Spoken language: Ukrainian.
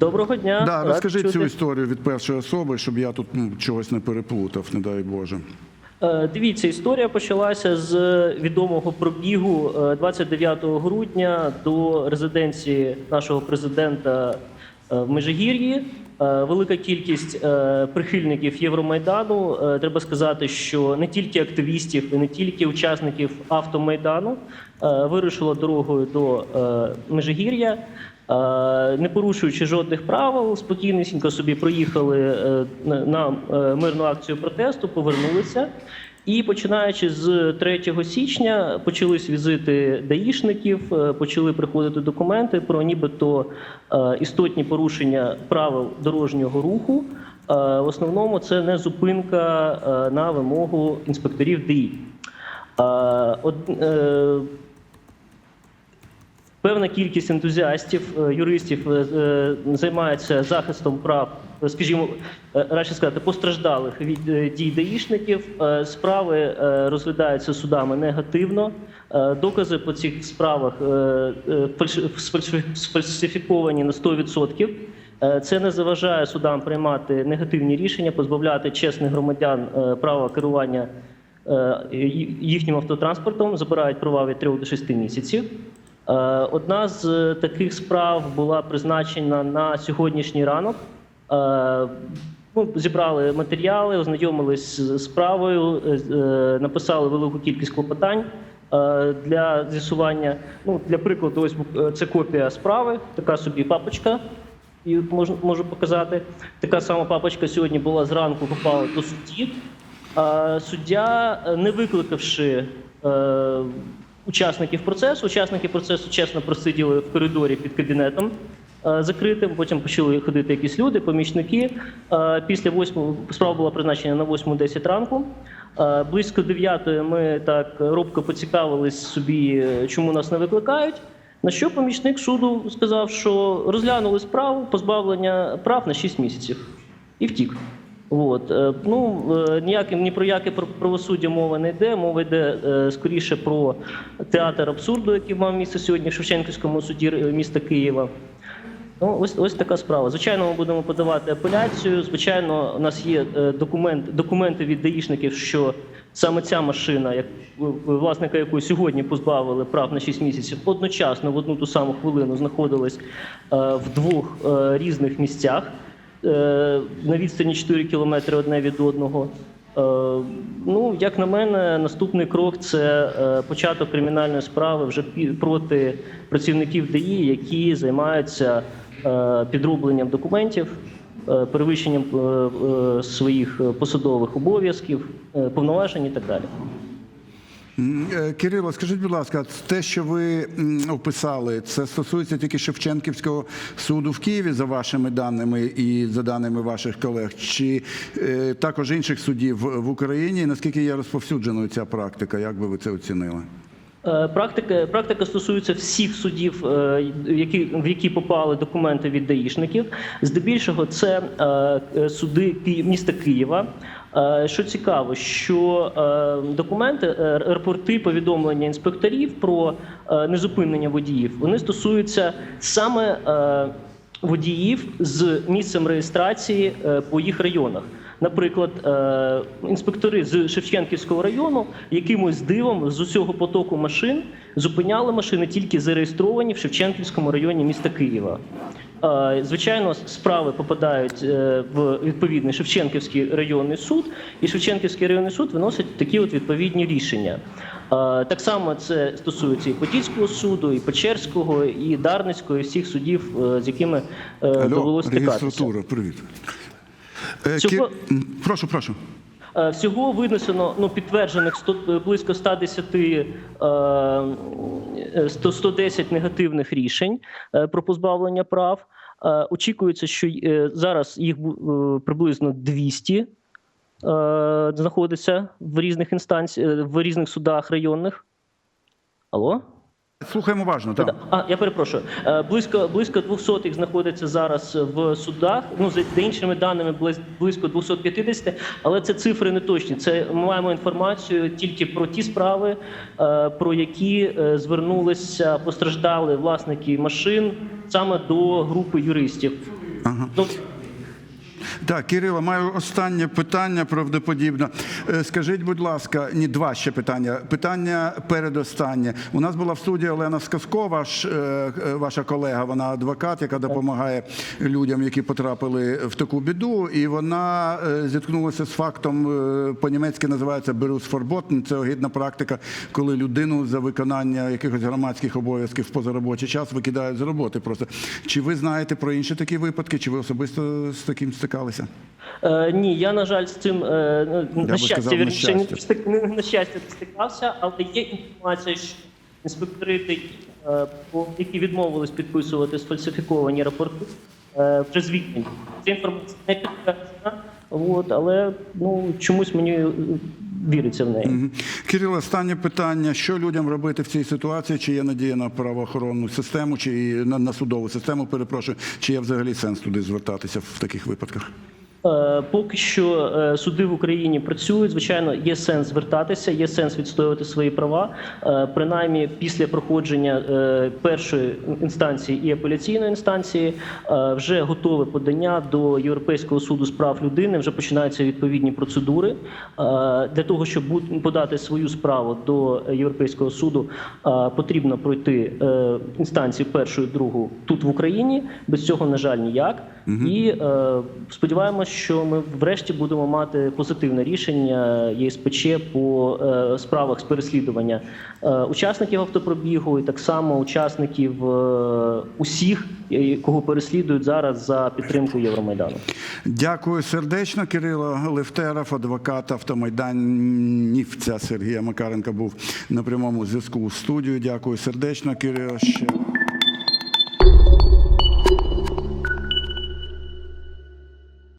Доброго дня. Да, Рад розкажіть чути. цю історію від першої особи, щоб я тут ну, чогось не переплутав, не дай Боже. Е, Дивіться, історія почалася з відомого пробігу е, 29 грудня до резиденції нашого президента е, в Межигір'ї. Е, Велика кількість е, прихильників Євромайдану. Е, Треба сказати, що не тільки активістів і не тільки учасників автомайдану е, вирушила дорогою до е, Межигір'я. Е, Не порушуючи жодних правил, спокійнісінько собі проїхали е, на- е, мирну акцію протесту, повернулися. І починаючи з 3 січня почались візити даїшників, почали приходити документи про нібито істотні порушення правил дорожнього руху. В основному це не зупинка на вимогу інспекторів ДІ. Певна кількість ентузіастів, е, юристів е, е, займається захистом прав, скажімо, радше сказати, постраждалих від дій даїшників. Справи розглядаються судами негативно. Докази по цих справах сфальсифіковані на 100%. Е, Це не заважає судам приймати негативні рішення, позбавляти чесних громадян права керування їхнім автотранспортом, забирають права від 3 до 6 місяців. Е, Одна з е, таких справ була призначена на сьогоднішній ранок. Е, Ми зібрали матеріали, ознайомились з справою, написали велику кількість клопотань для з'ясування. Ну, для прикладу, ось це копія справи, така собі папочка. І можу, можу показати. Така сама папочка сьогодні була зранку, попала до судді. Суддя, не викликавши учасників процесу, учасники процесу чесно просиділи в коридорі під кабінетом е, закритим. Потім почали ходити якісь люди, помічники. Е, Після восьмого справа була призначена на 8-10 ранку. Е, Близько 9 ми так робко поцікавились собі, чому нас не викликають. На що помічник суду сказав, що розглянули справу позбавлення прав на 6 місяців і втік. От. е, Ну, е, ніяким, ні про яке правосуддя мова не йде. Мова йде е, скоріше про театр абсурду, який мав місце сьогодні в Шевченківському суді міста Києва. Ну, ось, ось така справа. Звичайно, ми будемо подавати апеляцію. Звичайно, у нас є документ, документи від даїшників, що саме ця машина, як власника якої сьогодні позбавили прав на 6 місяців, одночасно в одну ту саму хвилину знаходилась в двох різних місцях на відстані 4 кілометри одне від одного. Е, Ну, як на мене, наступний крок це е, початок кримінальної справи вже проти працівників ДІ, які займаються е, підробленням документів, е, перевищенням е, е, своїх е, посадових обов'язків, е, повноважень і так далі. Е, Кирило, скажіть, будь ласка, те, що ви описали, це стосується тільки Шевченківського суду в Києві, за вашими даними і за даними ваших колег, чи е, також інших судів в Україні? Наскільки є розповсюдженою ця практика? Як би ви це оцінили? Е, Практика, практика стосується всіх судів, е, які, в які попали документи від даїшників. Здебільшого це е, суди міста Києва. Що цікаво, що документи, рапорти, повідомлення інспекторів про незупинення водіїв, вони стосуються саме водіїв з місцем реєстрації по їх районах. Наприклад, е, інспектори з Шевченківського району якимось дивом з усього потоку машин зупиняли машини тільки зареєстровані в Шевченківському районі міста Києва. Е, Звичайно, справи попадають е, в відповідний Шевченківський районний суд, і Шевченківський районний суд виносить такі от відповідні рішення. Так само це стосується і Подільського суду, і Печерського, і Дарницького, і всіх судів, з якими довелося стикатися. привіт. Е, Цього- Прошу, прошу. Е, Всього винесено ну, підтверджених 100, е, близько 110, е, е, 100, 110 негативних рішень про позбавлення прав. Очікується, що зараз їх приблизно 200 е, знаходиться в різних інстанціях, в різних судах районних. Алло? Слухаємо уважно. Так. А, я перепрошую. Е, Близько, близько 200 їх знаходиться зараз в судах. Ну, за іншими даними, близь- близько 250, але це цифри не точні. Це ми маємо інформацію тільки про ті справи, е, про які е, звернулися постраждали власники машин саме до групи юристів. Ну, Так, Кирило, маю останнє питання правдоподібно. Е, Скажіть, будь ласка, ні, два ще питання. Питання передостаннє. У нас була в студії Олена Сказкова, е, е, ваша колега, вона адвокат, яка допомагає людям, які потрапили в таку біду. І вона зіткнулася з фактом, по-німецьки називається «Berufsverbot». Це огідна практика, коли людину за виконання якихось громадських обов'язків в позаробочий час викидають з роботи. Просто чи ви знаєте про інші такі випадки? Чи ви особисто з таким стикалися? Е, ні, я, на жаль, з цим е, на, я щастя, сказав, на вірніше, не щастя. не- на щастя не стикався, але є інформація, що інспектори, е, які відмовились підписувати сфальсифіковані рапорти, е, вже звільнені. Ця інформація не підтверджена, але ну, чомусь мені е, віриться в неї. Мгм. Кирило, останнє питання: що людям робити в цій ситуації? Чи є надія на правоохоронну систему, чи на, на судову систему? Перепрошую, чи є взагалі сенс туди звертатися в таких випадках? Е, Поки що е, суди в Україні працюють. Звичайно, є сенс звертатися, є сенс відстоювати свої права. Е, Принаймні, після проходження першої інстанції і апеляційної інстанції вже готове подання до Європейського суду з прав людини. Вже починаються відповідні процедури для того, щоб подати свою справу до Європейського суду. Потрібно пройти інстанції першу і другу тут в Україні. Без цього, на жаль, ніяк. І сподіваємось, що ми врешті будемо мати позитивне рішення ЄСПЧ по е, справах з переслідування е, учасників автопробігу і так само учасників е, усіх, е, кого переслідують зараз за підтримку Євромайдану. Дякую сердечно, Кирило Левтеров, адвокат автомайданівця Сергія Макаренка був на прямому зв'язку з студією. Дякую сердечно, Кирило. Ще